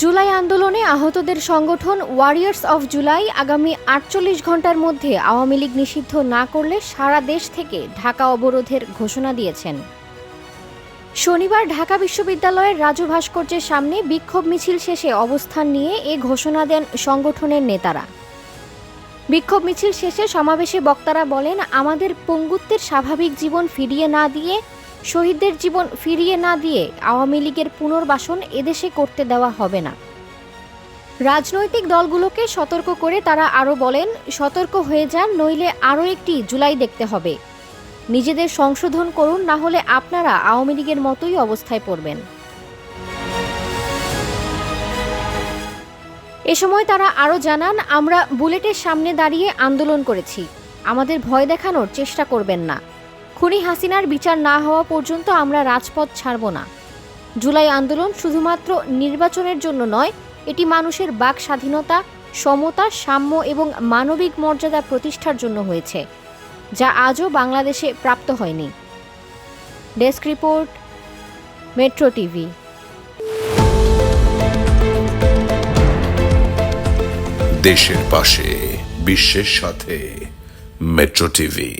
জুলাই আন্দোলনে আহতদের সংগঠন ওয়ারিয়ার্স অফ জুলাই আগামী আটচল্লিশ ঘণ্টার মধ্যে আওয়ামী লীগ নিষিদ্ধ না করলে সারা দেশ থেকে ঢাকা অবরোধের ঘোষণা দিয়েছেন। শনিবার ঢাকা বিশ্ববিদ্যালয়ের রাজু ভাস্কর্যের সামনে বিক্ষোভ মিছিল শেষে অবস্থান নিয়ে এ ঘোষণা দেন সংগঠনের নেতারা। বিক্ষোভ মিছিল শেষে সমাবেশে বক্তারা বলেন, আমাদের পঙ্গুত্বের স্বাভাবিক জীবন ফিরিয়ে না দিয়ে শহীদদের জীবন ফিরিয়ে না দিয়ে আওয়ামী লীগের পুনর্বাসন এদেশে করতে দেওয়া হবে না। রাজনৈতিক দলগুলোকে সতর্ক করে তারা আরও বলেন, সতর্ক হয়ে যান, নইলে আরও একটি জুলাই দেখতে হবে। নিজেদের সংশোধন করুন, না হলে আপনারা আওয়ামী লীগের মতোই অবস্থায় পড়বেন। এ সময় তারা আরও জানান, আমরা বুলেটের সামনে দাঁড়িয়ে আন্দোলন করেছি। আমাদের ভয় দেখানোর চেষ্টা করবেন না। খুনি হাসিনার বিচার না হওয়া পর্যন্ত আমরা রাজপথ ছাড়ব না। জুলাই আন্দোলন শুধুমাত্র নির্বাচনের জন্য নয়, এটি মানুষের বাক স্বাধীনতা, সমতা, সাম্য এবং মানবিক মর্যাদা প্রতিষ্ঠার জন্য হয়েছে, যা আজও বাংলাদেশে প্রাপ্ত হয়নি। Desk report, metro TV. দেশের পাশে, বিশ্বের সাথে, মেট্রো টিভি।